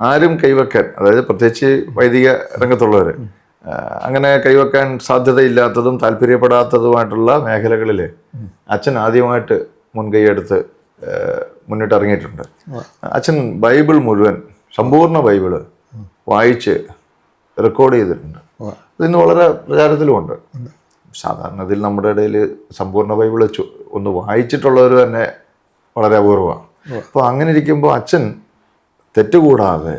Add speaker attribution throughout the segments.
Speaker 1: ആരും കൈവെക്കാൻ അതായത് പ്രത്യേകിച്ച് വൈദിക രംഗത്തുള്ളവർ അങ്ങനെ കൈവെക്കാൻ സാധ്യതയില്ലാത്തതും താല്പര്യപ്പെടാത്തതുമായിട്ടുള്ള മേഖലകളിൽ അച്ഛൻ ആദ്യമായിട്ട് മുൻകൈയെടുത്ത് മുന്നിട്ട് ഇറങ്ങിയിട്ടുണ്ട് അച്ഛൻ ബൈബിൾ മുഴുവൻ സമ്പൂർണ ബൈബിൾ വായിച്ച് റെക്കോർഡ് ചെയ്തിട്ടുണ്ട്. ഇതിന് വളരെ പ്രചാരത്തിലുമുണ്ട് സാധാരണ ഇതിൽ നമ്മുടെ ഇടയിൽ സമ്പൂർണ ബൈബിൾ ചു- ഒന്ന് വായിച്ചിട്ടുള്ളവർ തന്നെ വളരെ അപൂർവമാണ് അപ്പോൾ അങ്ങനെ ഇരിക്കുമ്പോൾ അച്ഛൻ തെറ്റുകൂടാതെ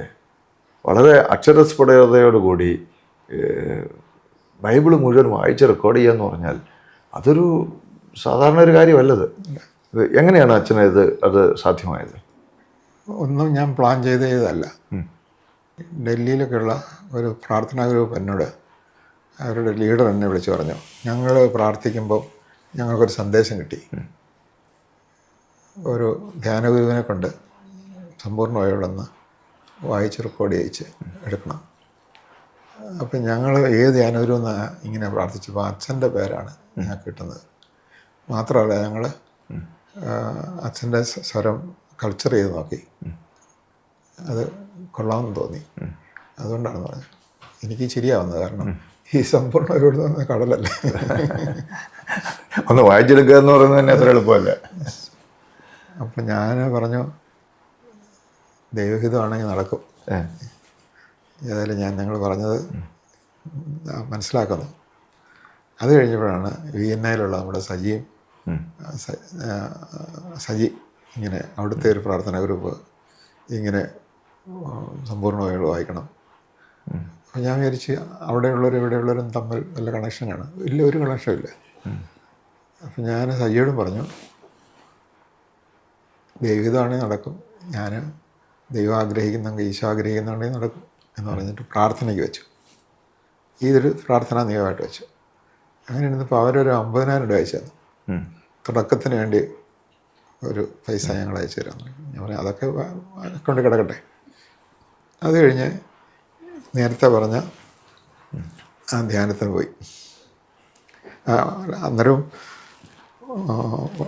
Speaker 1: വളരെ അക്ഷരസ്ഫുടതയോടുകൂടി കൂടി ബൈബിൾ മുഴുവൻ വായിച്ച് റെക്കോർഡ് ചെയ്യുക എന്ന് പറഞ്ഞാൽ അതൊരു സാധാരണ ഒരു കാര്യമല്ലത് എങ്ങനെയാണ് അച്ഛനെ ഇത് അത് സാധ്യമായത്?
Speaker 2: ഒന്നും ഞാൻ പ്ലാൻ ചെയ്ത് ചെയ്തതല്ല ഡൽഹിയിലൊക്കെയുള്ള ഒരു പ്രാർത്ഥനാ ഗ്രൂപ്പ് എന്നോട് അവരുടെ ലീഡർ എന്നെ വിളിച്ചു പറഞ്ഞു ഞങ്ങൾ പ്രാർത്ഥിക്കുമ്പോൾ ഞങ്ങൾക്കൊരു സന്ദേശം കിട്ടി. ഒരു ധ്യാനഗുരുവിനെ കൊണ്ട് സമ്പൂർണമായോടൊന്ന് വായിച്ച് റെക്കോർഡ് ചെയ്യിച്ച് എടുക്കണം. അപ്പം ഞങ്ങൾ ഏത് ധ്യാനഗുരു ഇങ്ങനെ പ്രാർത്ഥിച്ചപ്പോൾ അച്ഛന്റെ പേരാണ് ഞങ്ങൾക്ക് കിട്ടുന്നത്. മാത്രമല്ല ഞങ്ങൾ അച്ഛന്റെ സ്വരം കൾച്ചർ ചെയ്ത് നോക്കി. അത് കൊള്ളാമെന്ന് തോന്നി. അതുകൊണ്ടാണ് പറഞ്ഞത്. എനിക്ക് ശരിയാവുന്നത് കാരണം ഈ സമ്പൂർണ എഴുതുന്ന കടലല്ലേ?
Speaker 1: ഒന്ന് വായിച്ചെടുക്കുക എന്ന് പറയുന്നത് തന്നെ അത്ര എളുപ്പമല്ല.
Speaker 2: അപ്പം ഞാൻ പറഞ്ഞു ദൈവഹിതമാണെങ്കിൽ നടക്കും. ഏതായാലും ഞാൻ നിങ്ങൾ പറഞ്ഞത് മനസ്സിലാക്കുന്നു. അത് കഴിഞ്ഞപ്പോഴാണ് വി എൻ എയിലുള്ള നമ്മുടെ സജിയും സജി ഇങ്ങനെ അവിടുത്തെ ഒരു പ്രാർത്ഥനാ ഗ്രൂപ്പ് ഇങ്ങനെ സമ്പൂർണമായി വായിക്കണം. അപ്പോൾ ഞാൻ വിചാരിച്ച് അവിടെയുള്ളവരും ഇവിടെയുള്ളവരും തമ്മിൽ നല്ല കണക്ഷൻ കണക്ഷനാണ്. ഇല്ല ഒരു കണക്ഷൻ ഇല്ല അപ്പം ഞാൻ സജിയോടും പറഞ്ഞു ദൈവഹിതമാണെങ്കിൽ നടക്കും. ഞാൻ ദൈവം ആഗ്രഹിക്കുന്നെങ്കിൽ ഈശോ ആഗ്രഹിക്കുന്നുണ്ടെങ്കിൽ നടക്കും എന്ന് പറഞ്ഞിട്ട് പ്രാർത്ഥനയ്ക്ക് വെച്ചു. ഇതൊരു പ്രാർത്ഥനാ നിയമമായിട്ട് വെച്ചു. അങ്ങനെ ഇരുന്നപ്പോൾ അവരൊരു അമ്പതിനായിരം രൂപ അയച്ചു തന്നു. തുടക്കത്തിന് വേണ്ടി ഒരു പൈസ ഞങ്ങൾ അയച്ചു തരാമെന്ന് ഞാൻ പറഞ്ഞു അതൊക്കെ കൊണ്ട് കിടക്കട്ടെ. അത് കഴിഞ്ഞ് നേരത്തെ പറഞ്ഞ ആ ധ്യാനത്തിന് പോയി. അന്നേരം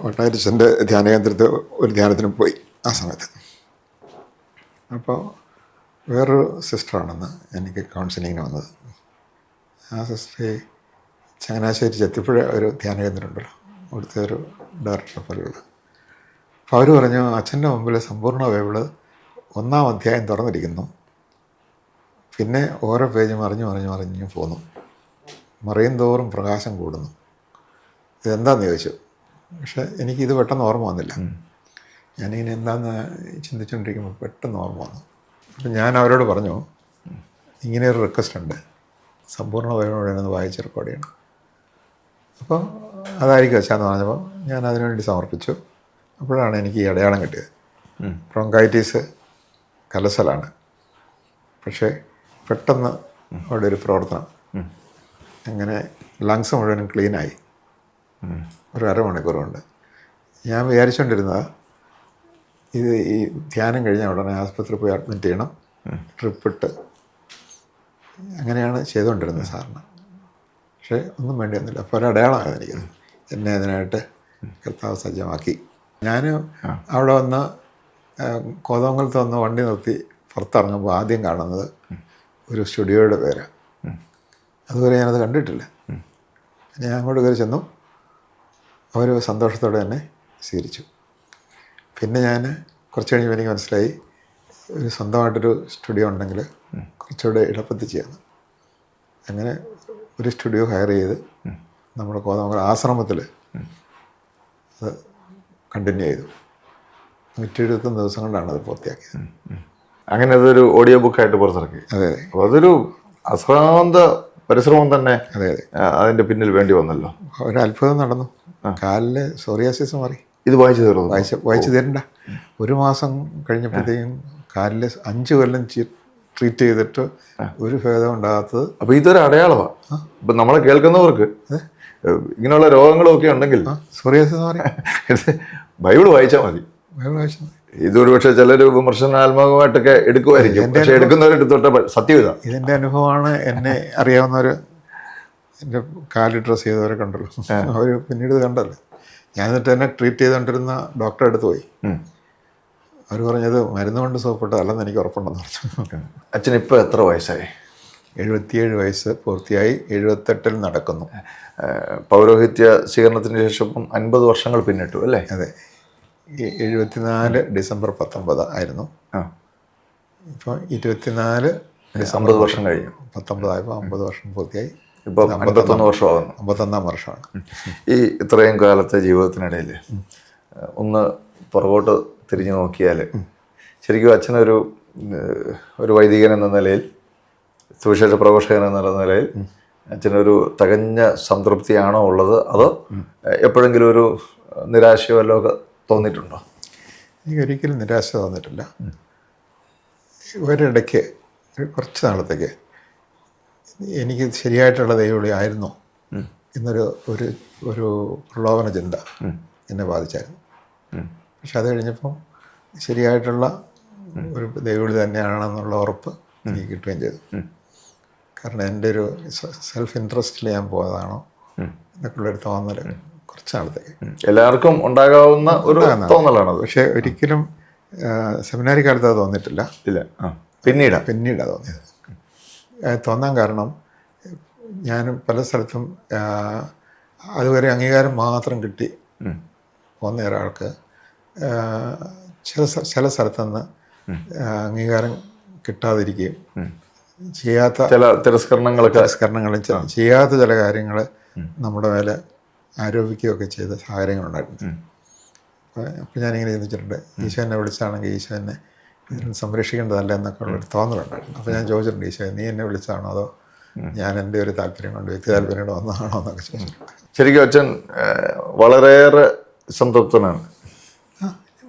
Speaker 2: വട്ടാരിച്ചന്റെ ധ്യാനകേന്ദ്രത്തിൽ ഒരു ധ്യാനത്തിന് പോയി ആ സമയത്ത്. അപ്പോൾ വേറൊരു സിസ്റ്ററാണെന്ന് എനിക്ക് കൗൺസിലിങ്ങിന് വന്നത്. ആ സിസ്റ്റർ ചങ്ങനാശ്ശേരി ചെത്തിപ്പുഴ ഒരു ധ്യാന കേന്ദ്രം ഉണ്ടല്ലോ അവിടുത്തെ ഒരു ഡയറക്ടറെ പോലെയുള്ള. അപ്പോൾ അവർ പറഞ്ഞു അച്ഛന്റെ മുമ്പിൽ സമ്പൂർണ ബൈബിൾ ഒന്നാം അധ്യായം തുറന്നിരിക്കുന്നു. പിന്നെ ഓരോ പേജ് മറിഞ്ഞു മറിഞ്ഞ് മറിഞ്ഞ് പോന്നു മറിയും തോറും പ്രകാശം കൂടുന്നു. ഇതെന്താന്ന് ചോദിച്ചു. പക്ഷേ എനിക്കിത് പെട്ടെന്ന് ഓർമ്മ വന്നില്ല. ഞാനിങ്ങനെ എന്താന്ന് ചിന്തിച്ചുകൊണ്ടിരിക്കുമ്പോൾ പെട്ടെന്ന് ഓർമ്മ വന്നു. അപ്പം ഞാൻ അവരോട് പറഞ്ഞു ഇങ്ങനെ ഒരു റിക്വസ്റ്റ് ഉണ്ട്. സമ്പൂർണ ബൈബിളോട് വായിച്ച് റെക്കോർഡ് ചെയ്യണം. അപ്പോൾ അതായിരിക്കും വെച്ചാന്ന് പറഞ്ഞപ്പോൾ ഞാൻ അതിനുവേണ്ടി സമർപ്പിച്ചു. അപ്പോഴാണ് എനിക്ക് ഈ അടയാളം കിട്ടിയത്. ബ്രോങ്കൈറ്റീസ് കലസലാണ്. പക്ഷേ പെട്ടെന്ന് അവിടെ ഒരു പ്രവർത്തനം. അങ്ങനെ ലങ്സ് മുഴുവനും ക്ലീനായി ഒരു അരമണിക്കൂർ കൊണ്ട് ഞാൻ വിചാരിച്ചുകൊണ്ടിരുന്നത് ഇത് ഈ ധ്യാനം കഴിഞ്ഞ ഉടനെ ആസ്പത്രി പോയി അഡ്മിറ്റ് ചെയ്യണം. ട്രിപ്പിട്ട് അങ്ങനെയാണ് ചെയ്തുകൊണ്ടിരുന്നത് സാറിന്. പക്ഷേ ഒന്നും വേണ്ടി വന്നില്ല അപ്പോൾ ഒരു എനിക്ക്? എന്നെ അതിനായിട്ട് കർത്താവ് സജ്ജമാക്കി. ഞാൻ അവിടെ വന്ന് കോതമംഗലത്ത് വന്ന് വണ്ടി നിർത്തി പുറത്തിറങ്ങുമ്പോൾ ആദ്യം കാണുന്നത് ഒരു സ്റ്റുഡിയോയുടെ പേരാണ് അതുവരെ ഞാനത് കണ്ടിട്ടില്ല. ഞാൻ അങ്ങോട്ട് കയറി ചെന്നു. അവർ സന്തോഷത്തോടെ തന്നെ സ്വീകരിച്ചു. പിന്നെ ഞാൻ കുറച്ച് കഴിഞ്ഞപ്പോൾ എനിക്ക് മനസ്സിലായി ഒരു സ്വന്തമായിട്ടൊരു സ്റ്റുഡിയോ ഉണ്ടെങ്കിൽ കുറച്ചുകൂടെ എളുപ്പത്തിൽ ചെയ്യാം. അങ്ങനെ ഒരു സ്റ്റുഡിയോ ഹയർ ചെയ്ത് നമ്മുടെ കോതമംഗലം ആശ്രമത്തിൽ അത് കണ്ടിന്യൂ ചെയ്തു. നൂറ്റി എഴുപത്തൊന്ന് ദിവസം കൊണ്ടാണ് അത് പൂർത്തിയാക്കിയത്.
Speaker 1: അങ്ങനെ അതൊരു ഓഡിയോ ബുക്കായിട്ട് പുറത്തിറക്കി.
Speaker 2: അതെ അതെ.
Speaker 1: അപ്പോൾ അതൊരു അശ്രാന്ത പരിശ്രമം തന്നെ
Speaker 2: അതെ അതെ.
Speaker 1: അതിന്റെ പിന്നിൽ വേണ്ടി വന്നല്ലോ.
Speaker 2: ഒരു അത്ഭുതം നടന്നു കാലിലെ സോറിയാസിസ് മാറി.
Speaker 1: ഇത് വായിച്ചു തീർന്നു?
Speaker 2: വായിച്ച് വായിച്ചു തരണ്ട. ഒരു മാസം കഴിഞ്ഞപ്പോഴത്തേക്കും കാലിലെ അഞ്ച് കൊല്ലം ട്രീറ്റ് ചെയ്തിട്ട് ഒരു ഭേദം ഉണ്ടാകാത്തത്
Speaker 1: അപ്പോൾ ഇതൊരു അടയാളമാണ് ഇപ്പം നമ്മളെ കേൾക്കുന്നവർക്ക് ഇങ്ങനെയുള്ള രോഗങ്ങളൊക്കെ ഉണ്ടെങ്കിൽ
Speaker 2: സോറിയാസിസ് സോറി
Speaker 1: ഇത് ബൈബിൾ വായിച്ചാൽ മതി.
Speaker 2: ബൈബിൾ വായിച്ചു
Speaker 1: ഇതൊരു പക്ഷേ ചിലർ വിമർശനാത്മകമായിട്ടൊക്കെ എടുക്കുമായിരിക്കും പക്ഷേ എടുക്കുന്നവരെടുത്തോട്ടെ സത്യം ഇതാ.
Speaker 2: ഇതിന്റെ അനുഭവമാണ്. എന്നെ അറിയാവുന്നവർ എന്റെ കാലിൽ ഡ്രസ്സ് ചെയ്തവരൊക്കെ ഉണ്ടല്ലോ അവർ പിന്നീട് കണ്ടല്ലേ കണ്ടല്ലോ ഞാൻ എന്നിട്ട് എന്നെ ട്രീറ്റ് ചെയ്തുകൊണ്ടിരുന്ന ഡോക്ടറെ അടുത്ത് പോയി. അവർ പറഞ്ഞത് മരുന്ന് കൊണ്ട് സുഖപ്പെട്ട അല്ലെന്ന് എനിക്ക് ഉറപ്പുണ്ടെന്ന് പറഞ്ഞു.
Speaker 1: അച്ഛൻ ഇപ്പോൾ എത്ര വയസ്സായി?
Speaker 2: എഴുപത്തിയേഴ് വയസ്സ് പൂർത്തിയായി എഴുപത്തെട്ടിൽ നടക്കുന്നു.
Speaker 1: പൗരോഹിത്യ സ്വീകരണത്തിന് ശേഷം അൻപത് വർഷങ്ങൾ പിന്നിട്ടു അല്ലേ?
Speaker 2: അതെ. എഴുപത്തിനാല് ഡിസംബർ പത്തൊമ്പത് ആയിരുന്നു. ഇപ്പോൾ ഇരുപത്തിനാല്
Speaker 1: അമ്പത് വർഷം കഴിഞ്ഞു.
Speaker 2: പത്തൊമ്പതായപ്പോൾ അമ്പത് വർഷം പൂർത്തിയായി.
Speaker 1: ഇപ്പം അമ്പത്തൊന്ന് വർഷമാകുന്നു
Speaker 2: അമ്പത്തൊന്നാം വർഷമാണ്.
Speaker 1: ഈ ഇത്രയും കാലത്തെ ജീവിതത്തിനിടയിൽ ഒന്ന് പുറകോട്ട് തിരിഞ്ഞു നോക്കിയാൽ ശരിക്കും അച്ഛനൊരു ഒരു വൈദികൻ എന്ന നിലയിൽ സുവിശേഷ പ്രഘോഷകൻ എന്ന നിലയിൽ അച്ഛനൊരു തികഞ്ഞ സംതൃപ്തിയാണോ ഉള്ളത്? അതോ എപ്പോഴെങ്കിലും ഒരു നിരാശയോ വല്ലതും ഒക്കെ തോന്നിയിട്ടുണ്ടോ?
Speaker 2: എനിക്ക് ഒരിക്കലും നിരാശ തോന്നിയിട്ടില്ല. ഒരിടയ്ക്ക് ഒരു കുറച്ച് നാളത്തേക്ക് എനിക്ക് ശരിയായിട്ടുള്ള ദൈവവിളി ആയിരുന്നോ എന്നൊരു ഒരു ഒരു പ്രലോഭന ചിന്ത എന്നെ ബാധിച്ചായിരുന്നു. പക്ഷെ അത് കഴിഞ്ഞപ്പം ശരിയായിട്ടുള്ള ഒരു ദൈവവിളി തന്നെയാണെന്നുള്ള ഉറപ്പ് എനിക്ക് കിട്ടുകയും ചെയ്തു. കാരണം എന്റെ ഒരു സെൽഫ് ഇൻട്രസ്റ്റിൽ ഞാൻ പോയതാണോ എന്നൊക്കെയുള്ളൊരു തോന്നൽ കുറച്ച് നാളത്തേക്ക്.
Speaker 1: എല്ലാവർക്കും ഉണ്ടാകാവുന്ന ഒരു തോന്നലാണ്
Speaker 2: പക്ഷേ ഒരിക്കലും സെമിനാരി കാലത്ത് അത് തോന്നിയിട്ടില്ല.
Speaker 1: ഇല്ല. പിന്നീടാണ് പിന്നീട്?
Speaker 2: പിന്നീടാണ് തോന്നിയത്. തോന്നാൻ കാരണം ഞാൻ പല സ്ഥലത്തും അതുവരെ അംഗീകാരം മാത്രം കിട്ടി പോകുന്ന ഒരാൾക്ക്. ചില ചില സ്ഥലത്തുനിന്ന് അംഗീകാരം കിട്ടാതിരിക്കുകയും ചെയ്യാത്ത
Speaker 1: ചില തിരസ്കരണങ്ങളൊക്കെ
Speaker 2: തിരസ്കരണങ്ങളും ചെയ്യാത്ത ചില കാര്യങ്ങൾ നമ്മുടെ മേലെ ആരോപിക്കുകയൊക്കെ ചെയ്ത സാഹചര്യങ്ങളുണ്ടായിട്ടുണ്ട്. അപ്പം ഞാനിങ്ങനെ ചിന്തിച്ചിട്ടുണ്ട് ഈശോ എന്നെ വിളിച്ചാണെങ്കിൽ ഈശോ എന്നെ സംരക്ഷിക്കേണ്ടതല്ല എന്നൊക്കെ ഉള്ളൊരു തോന്നലുണ്ടായിരുന്നു. അപ്പോൾ ഞാൻ ചോദിച്ചിട്ടുണ്ട് ഈശോ നീ എന്നെ വിളിച്ചതാണോ അതോ ഞാൻ എന്റെ ഒരു താല്പര്യം കൊണ്ട് വ്യക്തി താല്പര്യം കൊണ്ട് വന്നതാണോ എന്നൊക്കെ ചോദിച്ചിട്ടുണ്ട്.
Speaker 1: ശരിക്കും അച്ഛൻ വളരെയേറെ സംതൃപ്തനാണ്.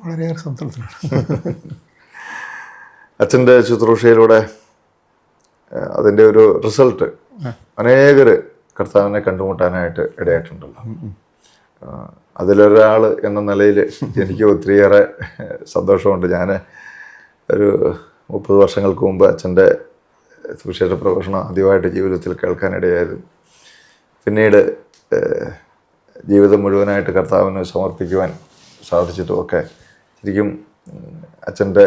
Speaker 2: വളരെയേറെ സംതൃപ്തനാണ്.
Speaker 1: അച്ഛന്റെ ശുശ്രൂഷയിലൂടെ അതിന്റെ ഒരു റിസൾട്ട് അനേകർ കർത്താവിനെ കണ്ടുമുട്ടാനായിട്ട് ഇടയായിട്ടുണ്ടല്ലോ അതിലൊരാൾ എന്ന നിലയിൽ എനിക്ക് ഒത്തിരിയേറെ സന്തോഷമുണ്ട്. ഞാൻ ഒരു മുപ്പത് വർഷങ്ങൾക്ക് മുമ്പ് അച്ഛന്റെ സുവിശേഷ പ്രഭാഷണം ആദ്യമായിട്ട് ജീവിതത്തിൽ കേൾക്കാനിടയായിരുന്നു പിന്നീട് ജീവിതം മുഴുവനായിട്ട് കർത്താവിന് സമർപ്പിക്കുവാൻ സാധിച്ചിട്ടുമൊക്കെ ശരിക്കും അച്ഛന്റെ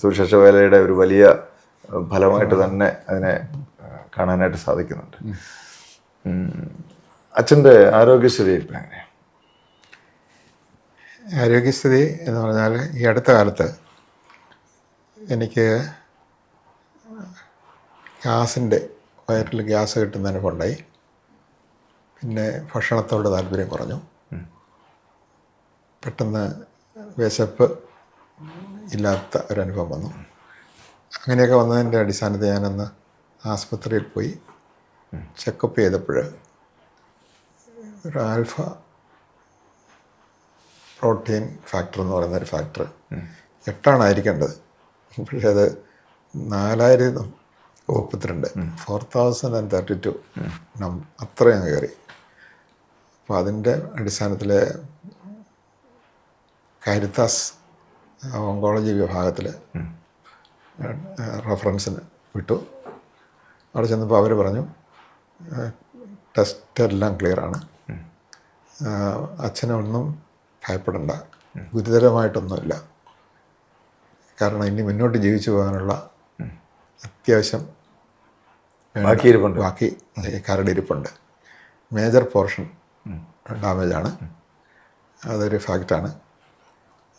Speaker 1: സുവിശേഷ വേലയുടെ ഒരു വലിയ ഫലമായിട്ട് തന്നെ അതിനെ കാണാനായിട്ട് സാധിക്കുന്നുണ്ട്. അച്ഛന്റെ ആരോഗ്യസ്ഥിതി ഇപ്പം എങ്ങനെയാണ്
Speaker 2: ആരോഗ്യസ്ഥിതി എന്ന് പറഞ്ഞാൽ ഈ അടുത്ത കാലത്ത് എനിക്ക് ഗ്യാസിന്റെ വയറ്റിൽ ഗ്യാസ് കിട്ടുന്നതിനുണ്ടായി പിന്നെ ഭക്ഷണത്തോട് താല്പര്യം കുറഞ്ഞു. പെട്ടെന്ന് വിശപ്പ് ഇല്ലാത്ത ഒരനുഭവം വന്നു. അങ്ങനെയൊക്കെ വന്നതിന്റെ അടിസ്ഥാനത്തിൽ ഞാനന്ന് ആസ്പത്രിയിൽ പോയി ചെക്കപ്പ് ചെയ്തപ്പോൾ ഒരു ആൽഫ പ്രോട്ടീൻ ഫാക്ടർ എന്ന് പറയുന്ന ഒരു ഫാക്ടർ എട്ടാണ് ആയിരിക്കേണ്ടത്. പക്ഷേ അത് നാലായിരം മുപ്പത്തിരണ്ട് four thousand and thirty two നം അത്രയും കയറി. അപ്പോൾ അതിന്റെ അടിസ്ഥാനത്തിൽ കാരിത്താസ് ഓങ്കോളജി വിഭാഗത്തിൽ റെഫറൻസിന് വിട്ടു. അവിടെ ചെന്നപ്പോൾ അവർ പറഞ്ഞു ടെസ്റ്റ് എല്ലാം ക്ലിയറാണ് അച്ഛനൊന്നും ഭയപ്പെടണ്ട. ഗുരുതരമായിട്ടൊന്നുമില്ല. കാരണം ഇനി മുന്നോട്ട് ജീവിച്ചു പോകാനുള്ള അത്യാവശ്യം
Speaker 1: ബാക്കി ഇരിപ്പുണ്ട്.
Speaker 2: ബാക്കി കരട് ഇരിപ്പുണ്ട്. മേജർ പോർഷൻ ഡാമേജാണ്. അതൊരു ഫാക്റ്റാണ്.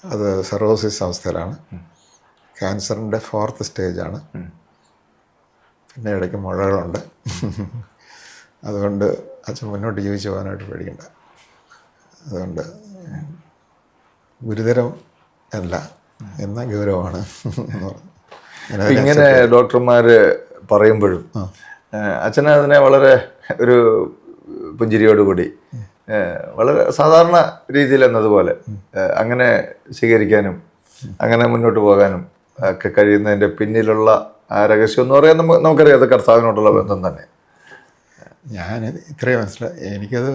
Speaker 2: അത് സെറോസിസ് അവസ്ഥയിലാണ്. ക്യാൻസറിന്റെ ഫോർത്ത് സ്റ്റേജാണ്. പിന്നെ ഇടയ്ക്ക് മുഴകളുണ്ട്. അതുകൊണ്ട് അച്ഛൻ മുന്നോട്ട് ജീവിച്ചു പോകാനായിട്ട് പേടിക്കണ്ട. അതുകൊണ്ട് ഗുരുതരം അല്ല. ഗൗരവമാണ് എന്ന്
Speaker 1: ഇപ്പം ഇങ്ങനെ ഡോക്ടർമാർ പറയുമ്പോഴും അച്ഛനെ അതിനെ വളരെ ഒരു പുഞ്ചിരിയോടുകൂടി വളരെ സാധാരണ രീതിയിൽ എന്നതുപോലെ അങ്ങനെ സ്വീകരിക്കാനും അങ്ങനെ മുന്നോട്ട് പോകാനും ഒക്കെ കഴിയുന്നതിന്റെ പിന്നിലുള്ള ആ രഹസ്യം എന്ന് പറയാൻ നമുക്ക് നമുക്കറിയാം അത് കർത്താവിനോടുള്ള ബന്ധം തന്നെ.
Speaker 2: ഞാൻ ഇത്രയും മനസ്സിലായി എനിക്കത്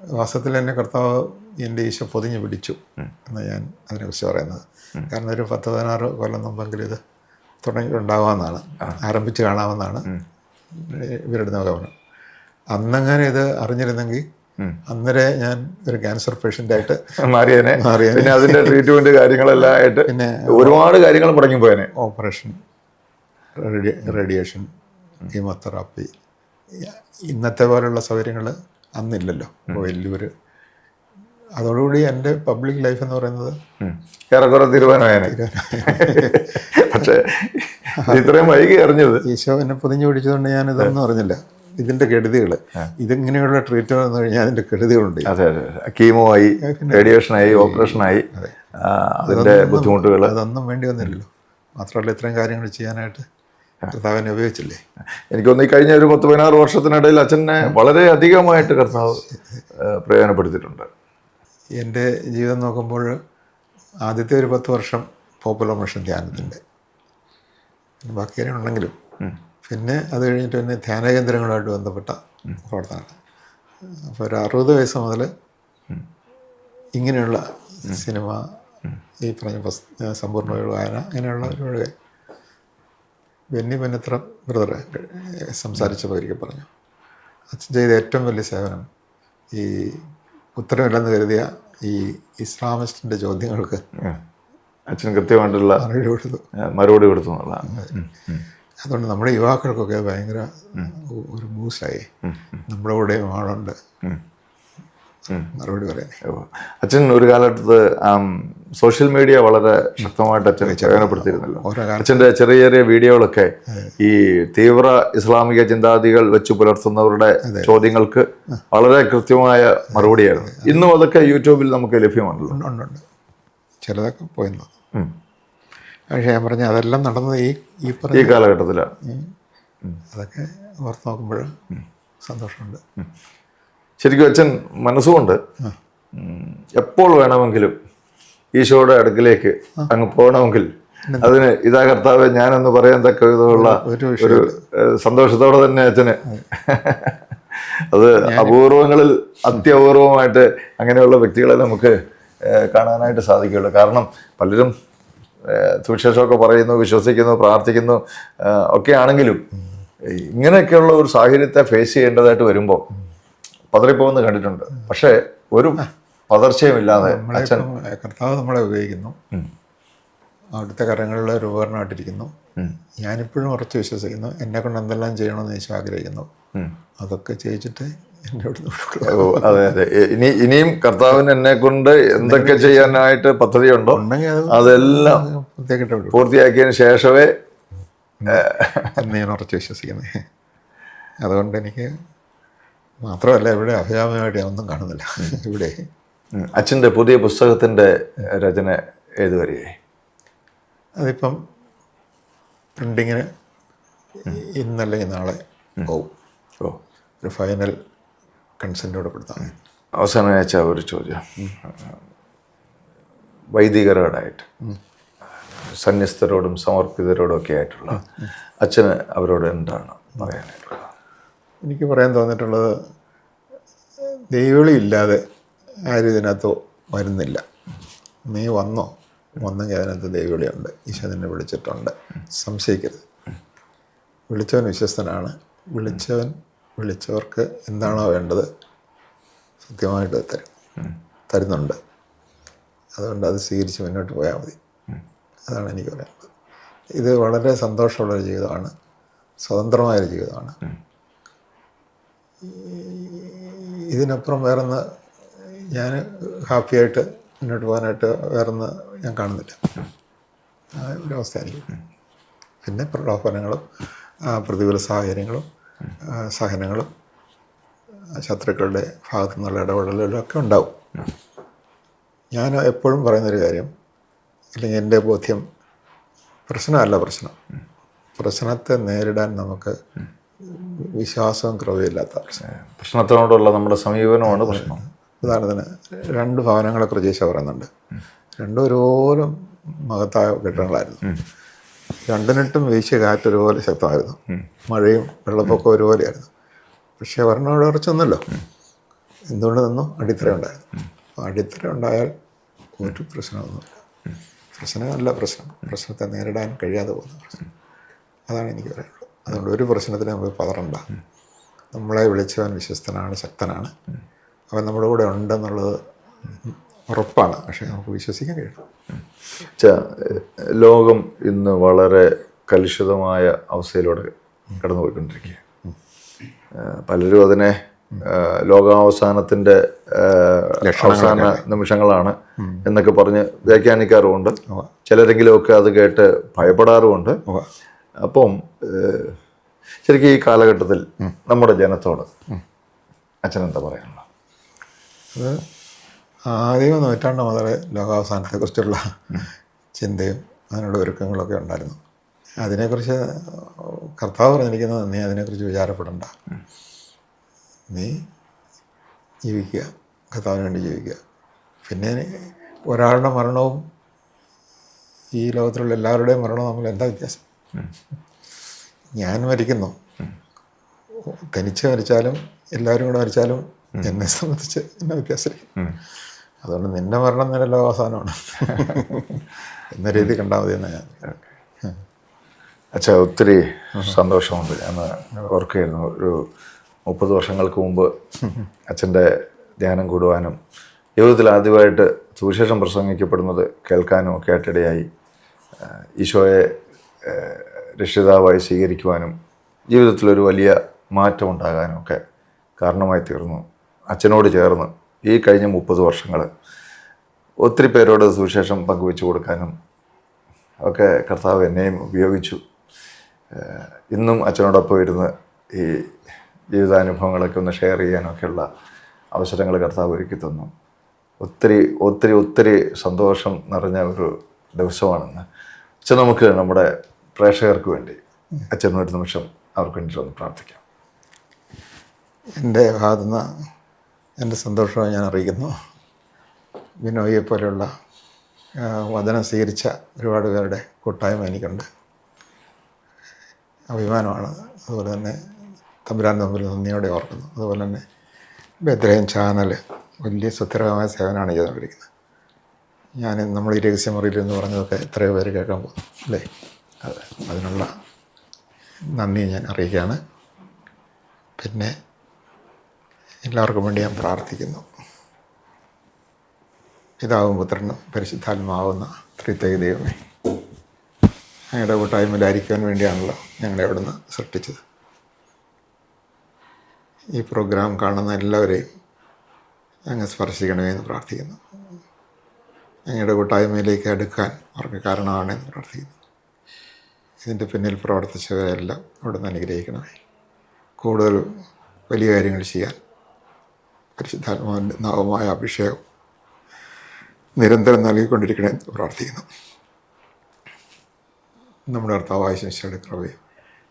Speaker 2: വാസ്തവത്തിൽ എന്നെ കർത്താവ് എന്റെ ഈശോ പൊതിഞ്ഞു പിടിച്ചു എന്ന് ഞാൻ അതിനെക്കുറിച്ച് പറയുന്നത്. കാരണം ഒരു പത്ത് പതിനാറ് കൊല്ലം മുമ്പെങ്കിലും ഇത് തുടങ്ങിയിട്ടുണ്ടാവാമെന്നാണ് ആരംഭിച്ച് കാണാമെന്നാണ് ഇവരുടെ നിഗമനം. അന്നങ്ങനെ ഇത് അറിഞ്ഞിരുന്നെങ്കിൽ അന്നേരെ ഞാൻ ഒരു ക്യാൻസർ പേഷ്യന്റായിട്ട്
Speaker 1: മാറിയനെ.
Speaker 2: മാറിയേനെ.
Speaker 1: പിന്നെ അതിന്റെ ട്രീറ്റ്മെന്റ് കാര്യങ്ങളെല്ലാം ആയിട്ട്
Speaker 2: പിന്നെ
Speaker 1: ഒരുപാട് കാര്യങ്ങൾ മുടങ്ങി പോയനെ
Speaker 2: ഓപ്പറേഷൻ റേഡിയേഷൻ കീമോതെറാപ്പി ഇന്നത്തെ പോലുള്ള സൗകര്യങ്ങൾ അന്നില്ലല്ലോ. വലിയൊരു അതോടുകൂടി എന്റെ പബ്ലിക് ലൈഫ് എന്ന് പറയുന്നത്.
Speaker 1: ഏറെക്കുറെ തീരുമാനമായനെ പക്ഷേ ഇത്രയും വൈകി അറിഞ്ഞത്
Speaker 2: ഈശോ എന്നെ പൊതിഞ്ഞു പിടിച്ചതുകൊണ്ട് ഞാൻ ഇതൊന്നും അറിഞ്ഞില്ല. ഇതിന്റെ കെടുതികൾ ഇതിങ്ങനെയുള്ള ട്രീറ്റ്മെന്റ് വന്നു കഴിഞ്ഞാൽ അതിന്റെ കെടുതികളുണ്ട്.
Speaker 1: അതെ അതെ കീമോ ആയി റേഡിയേഷനായി ഓപ്പറേഷനായി അതിന്റെ ബുദ്ധിമുട്ടുകൾ
Speaker 2: അതൊന്നും വേണ്ടി വന്നില്ലല്ലോ. മാത്രമല്ല ഇത്രയും കാര്യങ്ങൾ ചെയ്യാനായിട്ട് കർത്താവിനെ ഉപയോഗിച്ചില്ലേ?
Speaker 1: എനിക്കൊന്ന് ഈ കഴിഞ്ഞ ഒരു പത്ത് പതിനാറ് വർഷത്തിനിടയിൽ അച്ഛനെ വളരെ അധികമായിട്ട് കർത്താവ് പ്രയോജനപ്പെടുത്തിയിട്ടുണ്ട്.
Speaker 2: എന്റെ ജീവിതം നോക്കുമ്പോൾ ആദ്യത്തെ ഒരു പത്ത് വർഷം പോപ്പുലർ മിഷൻ ധ്യാനത്തിന്റെ. ബാക്കി ഉണ്ടെങ്കിലും. പിന്നെ അത് കഴിഞ്ഞിട്ട് പിന്നെ ധ്യാനകേന്ദ്രങ്ങളുമായിട്ട് ബന്ധപ്പെട്ട പ്രവർത്തനങ്ങൾ. അപ്പോൾ ഒരു അറുപത് വയസ്സ് മുതൽ ഇങ്ങനെയുള്ള സിനിമ ഈ പറഞ്ഞ സമ്പൂർണ ഒരു വായന ഇങ്ങനെയുള്ള ഒരുപാട് കാര്യം. ബെന്നി പന്നത്ര ബ്രദറെ സംസാരിച്ചപ്പോൾ ഒരിക്കൽ പറഞ്ഞു. അച്ഛൻ ചെയ്ത ഏറ്റവും വലിയ സേവനം ഈ ഉത്തരവില്ലെന്ന് കരുതിയ ഈ ഇസ്ലാമിസ്റ്റിന്റെ ചോദ്യങ്ങൾക്ക്
Speaker 1: അച്ഛൻ കൃത്യമായിട്ടുള്ള
Speaker 2: മറുപടി കൊടുത്തു.
Speaker 1: മറുപടി കൊടുത്തു എന്നുള്ളതാണ്.
Speaker 2: അതുകൊണ്ട് നമ്മുടെ യുവാക്കൾക്കൊക്കെ ഭയങ്കര ഒരു ബൂസ്റ്റായി. നമ്മുടെ കൂടെ ആളുണ്ട്. മറുപടി
Speaker 1: പറയാം. അച്ഛൻ ഒരു കാലഘട്ടത്ത് സോഷ്യൽ മീഡിയ വളരെ ശക്തമായിട്ട് അച്ഛൻ
Speaker 2: ചേനപ്പെടുത്തിയിരുന്നല്ലോ
Speaker 1: അച്ഛന്റെ ചെറിയ ചെറിയ വീഡിയോകളൊക്കെ ഈ തീവ്ര ഇസ്ലാമിക ചിന്താഗതികൾ വെച്ച് പുലർത്തുന്നവരുടെ ചോദ്യങ്ങൾക്ക് വളരെ കൃത്യമായ മറുപടിയായിരുന്നു. ഇന്നും അതൊക്കെ യൂട്യൂബിൽ നമുക്ക് ലഭ്യമാണല്ലോ.
Speaker 2: ഉണ്ട് ചിലതൊക്കെ
Speaker 1: പോയിരുന്നു.
Speaker 2: പക്ഷേ ഞാൻ പറഞ്ഞ അതെല്ലാം നടന്നത് ഈ ഈ
Speaker 1: ഈ കാലഘട്ടത്തിലാണ്.
Speaker 2: അതൊക്കെ ഓർത്ത് നോക്കുമ്പോൾ സന്തോഷമുണ്ട്.
Speaker 1: ശരിക്കും അച്ഛൻ മനസ്സുകൊണ്ട് എപ്പോൾ വേണമെങ്കിലും ഈശോയുടെ അടുക്കിലേക്ക് അങ്ങ് പോകണമെങ്കിൽ അതിന് ഇതാ കർത്താവ് ഞാനെന്ന് പറയാൻ തക്ക വിധമുള്ള
Speaker 2: ഒരു
Speaker 1: സന്തോഷത്തോടെ തന്നെ അച്ഛന്. അത് അപൂർവങ്ങളിൽ അത്യപൂർവമായിട്ട് അങ്ങനെയുള്ള വ്യക്തികളെ നമുക്ക് കാണാനായിട്ട് സാധിക്കുകയുള്ളൂ. കാരണം പലരും സുവിശേഷമൊക്കെ പറയുന്നു വിശ്വസിക്കുന്നു പ്രാർത്ഥിക്കുന്നു ഒക്കെ ആണെങ്കിലും ഇങ്ങനെയൊക്കെയുള്ള ഒരു സാഹചര്യത്തെ ഫേസ് ചെയ്യേണ്ടതായിട്ട് വരുമ്പോൾ പതറിപ്പോകുന്നത് കണ്ടിട്ടുണ്ട്. പക്ഷേ ഒരു പതർച്ചയുമില്ലാതെ
Speaker 2: അച്ഛൻ കർത്താവ് നമ്മളെ ഉപയോഗിക്കുന്നു. അവിടുത്തെ കരങ്ങളിലെ ഒരു ഉപകരണമായിട്ടിരിക്കുന്നു ഞാനിപ്പോഴും ഉറച്ച് വിശ്വസിക്കുന്നു. എന്നെ കൊണ്ട് എന്തെല്ലാം ചെയ്യണമെന്ന് യേശു ആഗ്രഹിക്കുന്നു. അതൊക്കെ ചെയ്യിച്ചിട്ട്
Speaker 1: അതെ അതെ. ഇനി ഇനിയും കർത്താവിന് എന്നെ കൊണ്ട് എന്തൊക്കെ ചെയ്യാനായിട്ട് പദ്ധതിയുണ്ടോ?
Speaker 2: ഉണ്ടെങ്കിൽ
Speaker 1: അതെല്ലാം പൂർത്തിയാക്കിയതിന് ശേഷമേ
Speaker 2: എന്ന് ഞാൻ ഉറച്ച് വിശ്വസിക്കുന്നത്. അതുകൊണ്ട് എനിക്ക് മാത്രമല്ല ഇവിടെ അഭിരാമമായിട്ട് ഒന്നും കാണുന്നില്ല. ഇവിടെ.
Speaker 1: അച്ഛന്റെ പുതിയ പുസ്തകത്തിന്റെ രചന ഏതുവരെയായി
Speaker 2: അതിപ്പം പ്രിന്റിങ്ങിന് ഇന്നല്ലെങ്കിൽ നാളെ പോവും.
Speaker 1: ഓ.
Speaker 2: ഒരു ഫൈനൽ കൺസെന്റോടെ കൊടുത്താൽ
Speaker 1: അവസാനം അയച്ച ഒരു ചോദ്യം. വൈദികരോടായിട്ട് സന്യസ്തരോടും സമർപ്പിതരോടും ഒക്കെ ആയിട്ടുള്ള അച്ഛന് അവരോട് എന്താണ് പറയാനായിട്ടുള്ളത്?
Speaker 2: എനിക്ക് പറയാൻ തോന്നിയിട്ടുള്ളത് ദൈവവിളി ഇല്ലാതെ ആരും ഇതിനകത്ത് വരുന്നില്ല. നീ വന്നോ? വന്നെങ്കിൽ അതിനകത്ത് ദൈവവിളിയുണ്ട്. ഈശോ വിളിച്ചിട്ടുണ്ട്. സംശയിക്കരുത്. വിളിച്ചവൻ വിശ്വസ്തനാണ്. വിളിച്ചവൻ വിളിച്ചവർക്ക് എന്താണോ വേണ്ടത് സത്യമായിട്ട് തരും. തരുന്നുണ്ട്. അതുകൊണ്ട് അത് സ്വീകരിച്ച് മുന്നോട്ട് പോയാൽ മതി. അതാണ് എനിക്ക് പറയാനുള്ളത്. ഇത് വളരെ സന്തോഷമുള്ളൊരു ജീവിതമാണ്. സ്വതന്ത്രമായൊരു ജീവിതമാണ്. ഇതിനപ്പുറം വേറൊന്ന് ഞാൻ ഹാപ്പിയായിട്ട് മുന്നോട്ട് പോകാനായിട്ട് വേറൊന്ന് ഞാൻ കാണുന്നില്ല. ആ ഒരു അവസ്ഥയായിരിക്കും. പിന്നെ പ്രലോഭനങ്ങളും പ്രതികൂല സാഹചര്യങ്ങളും സഹനങ്ങളും ശത്രുക്കളുടെ ഭാഗത്തു നിന്നുള്ള ഇടപെടലുകളും ഒക്കെ ഉണ്ടാവും. ഞാൻ എപ്പോഴും പറയുന്നൊരു കാര്യം അല്ലെങ്കിൽ എന്റെ ബോധ്യം പ്രശ്നമല്ല പ്രശ്നം. പ്രശ്നത്തെ നേരിടാൻ നമുക്ക് വിശ്വാസവും കൃപയില്ലാത്ത പ്രശ്നം
Speaker 1: പ്രശ്നത്തിനോടുള്ള നമ്മുടെ സമീപനമാണ് പ്രശ്നം.
Speaker 2: ഉദാഹരണത്തിന് രണ്ട് ഭവനങ്ങളെക്കുറിച്ച് ഈശോ പറയുന്നുണ്ട്. രണ്ടും ഒരുപോലെ മഹത്തായ കെട്ടിടങ്ങളായിരുന്നു. രണ്ടിനിട്ടും വീശിയ കാറ്റ് ഒരുപോലെ ശക്തമായിരുന്നു. മഴയും വെള്ളപ്പൊക്കവും ഒരുപോലെയായിരുന്നു. പക്ഷേ ഒരെണ്ണം അവിടെ എന്തുകൊണ്ട് നിന്നു? അടിത്തറ ഉണ്ടായിരുന്നു. അപ്പോൾ അടിത്തറ ഉണ്ടായാൽ ഒരു പ്രശ്നമൊന്നുമില്ല പ്രശ്നമല്ല പ്രശ്നം. പ്രശ്നത്തെ നേരിടാൻ കഴിയാതെ പോകുന്ന പ്രശ്നം. അതാണ് എനിക്ക് പറയാനുള്ളത്. അതുകൊണ്ട് ഒരു പ്രശ്നത്തിന് നമ്മൾ പതറണ്ട. നമ്മളെ വിളിച്ചവൻ വിശ്വസ്തനാണ് ശക്തനാണ്. അവൻ നമ്മുടെ കൂടെ ഉണ്ടെന്നുള്ളത് ഉറപ്പാണ്. പക്ഷേ നമുക്ക് വിശ്വസിക്കാൻ കഴിയണം.
Speaker 1: ലോകം ഇന്ന് വളരെ കലുഷിതമായ അവസ്ഥയിലൂടെ കടന്നുപോയിക്കൊണ്ടിരിക്കുക. പലരും അതിനെ ലോകാവസാനത്തിന്റെ അവസാന നിമിഷങ്ങളാണ് എന്നൊക്കെ പറഞ്ഞ് വ്യാഖ്യാനിക്കാറുമുണ്ട്. ചിലരെങ്കിലുമൊക്കെ അത് കേട്ട് ഭയപ്പെടാറുമുണ്ട്. അപ്പം ശരിക്കും ഈ കാലഘട്ടത്തിൽ നമ്മുടെ ജനത്തോട് അച്ഛനെന്താ പറയാനുള്ളത്?
Speaker 2: അത് ആദ്യം നൂറ്റാണ്ട് മുതൽ ലോകാവസാനത്തെക്കുറിച്ചുള്ള ചിന്തയും അതിനുള്ള ഒരുക്കങ്ങളൊക്കെ ഉണ്ടായിരുന്നു. അതിനെക്കുറിച്ച് കർത്താവ് പറഞ്ഞിരിക്കുന്നത് നീ അതിനെക്കുറിച്ച് വിചാരപ്പെടണ്ട. നീ ജീവിക്കുക കർത്താവിന് വേണ്ടി ജീവിക്കുക. പിന്നെ ഒരാളുടെ മരണവും ഈ ലോകത്തിലുള്ള എല്ലാവരുടെയും മരണവും നമ്മൾ എന്താ വ്യത്യാസം? ഞാൻ മരിക്കുന്നു. തനിച്ച് മരിച്ചാലും എല്ലാവരും കൂടെ മരിച്ചാലും എന്നെ സംബന്ധിച്ച് എന്നെ വ്യത്യാസമായിരിക്കും. അതുകൊണ്ട് നിന്നെ മരണം തന്നെ അവസാനമാണ്. എന്ന രീതി കണ്ടാൽ മതി എന്നാ ഞാൻ
Speaker 1: അച്ഛാ ഒത്തിരി സന്തോഷമുണ്ട്. ഞാൻ ഓർക്കുകയായിരുന്നു ഒരു മുപ്പത് വർഷങ്ങൾക്ക് മുമ്പ് അച്ഛന്റെ ധ്യാനം കൂടുവാനും ജീവിതത്തിൽ ആദ്യമായിട്ട് സുവിശേഷം പ്രസംഗിക്കപ്പെടുന്നത് കേൾക്കാനും ഒക്കെ ആയിട്ടിടയായി. ഈശോയെ രക്ഷിതാവായി സ്വീകരിക്കുവാനും ജീവിതത്തിലൊരു വലിയ മാറ്റം ഉണ്ടാകാനുമൊക്കെ കാരണമായി തീർന്നു. അച്ഛനോട് ചേർന്ന് ഈ കഴിഞ്ഞ മുപ്പത് വർഷങ്ങൾ ഒത്തിരി പേരോട് സുവിശേഷം പങ്കുവെച്ചു കൊടുക്കാനും ഒക്കെ കർത്താവ് എന്നെയും ഉപയോഗിച്ചു. ഇന്നും അച്ഛനോടൊപ്പം ഇരുന്ന് ഈ ജീവിതാനുഭവങ്ങളൊക്കെ ഒന്ന് ഷെയർ ചെയ്യാനൊക്കെയുള്ള അവസരങ്ങൾ കർത്താവ് ഒരുക്കി തന്നു. ഒത്തിരി ഒത്തിരി ഒത്തിരി സന്തോഷം നിറഞ്ഞ ഒരു ദിവസമാണെന്ന്. അച്ഛൻ നമുക്ക് നമ്മുടെ പ്രേക്ഷകർക്ക് വേണ്ടി അച്ഛൻ ഒരു നിമിഷം അവർക്ക് വേണ്ടിയിട്ട് ഒന്ന് പ്രാർത്ഥിക്കാം.
Speaker 2: എന്റെ ഭാഗത്തുനിന്ന് എന്റെ സന്തോഷവും ഞാൻ അറിയിക്കുന്നു. വിനോയെ പോലെയുള്ള വചനം സ്വീകരിച്ച ഒരുപാട് പേരുടെ കൂട്ടായ്മ എനിക്കുണ്ട്. അഭിമാനമാണ്. അതുപോലെ തന്നെ തമ്പുരാൻ തമ്മിൽ നന്ദിയോടെ ഓർക്കുന്നു. അതുപോലെ തന്നെ ബദ്രഹം ചാനൽ വലിയ സുസ്ഥിരമായ സേവനമാണ് ചെയ്തുകൊണ്ടിരിക്കുന്നത്. ഞാൻ നമ്മൾ ഈ രഹസ്യമുറിയിൽ എന്ന് പറഞ്ഞതൊക്കെ എത്രയോ പേര് കേൾക്കാൻ പോകും അല്ലേ? അതെ അതിനുള്ള നന്ദി ഞാൻ അറിയിക്കുകയാണ്. പിന്നെ എല്ലാവർക്കും വേണ്ടി ഞാൻ പ്രാർത്ഥിക്കുന്നു. പിതാവും പുത്രനും പരിശുദ്ധാത്മാവുന്ന ത്രിത്തൈ ദൈവമേ ഞങ്ങളുടെ കൂട്ടായ്മയിലായിരിക്കുവാൻ വേണ്ടിയാണല്ലോ ഞങ്ങളെ അവിടുന്ന് സൃഷ്ടിച്ചത്. ഈ പ്രോഗ്രാം കാണുന്ന എല്ലാവരെയും അങ്ങ് സ്പർശിക്കണമേ എന്ന് പ്രാർത്ഥിക്കുന്നു. അങ്ങയുടെ കൂട്ടായ്മയിലേക്ക് അടുക്കാൻ അവർക്ക് കാരണമാണെന്ന് പ്രാർത്ഥിക്കുന്നു ഇതിന്റെ പിന്നിൽ പ്രവർത്തിച്ചവരെല്ലാം അവിടുന്ന് അനുഗ്രഹിക്കണമേ കൂടുതൽ വലിയ കാര്യങ്ങൾ ചെയ്യാൻ പരിശുദ്ധാത്മാവിന്റെ നാവമായ അഭിഷേകം നിരന്തരം നൽകിക്കൊണ്ടിരിക്കണേ എന്ന് പ്രാർത്ഥിക്കുന്നു. നമ്മുടെ കർത്താവായ ശംശയുടെ കൃപയും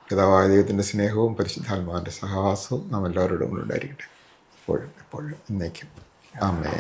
Speaker 2: പിതാവായ ദൈവത്തിന്റെ സ്നേഹവും പരിശുദ്ധാത്മാവിന്റെ സഹവാസവും നാം എല്ലാവരോടും കൂടെ ഉണ്ടായിരിക്കട്ടെ എപ്പോഴും എപ്പോഴും എന്നേക്കും. ആമേ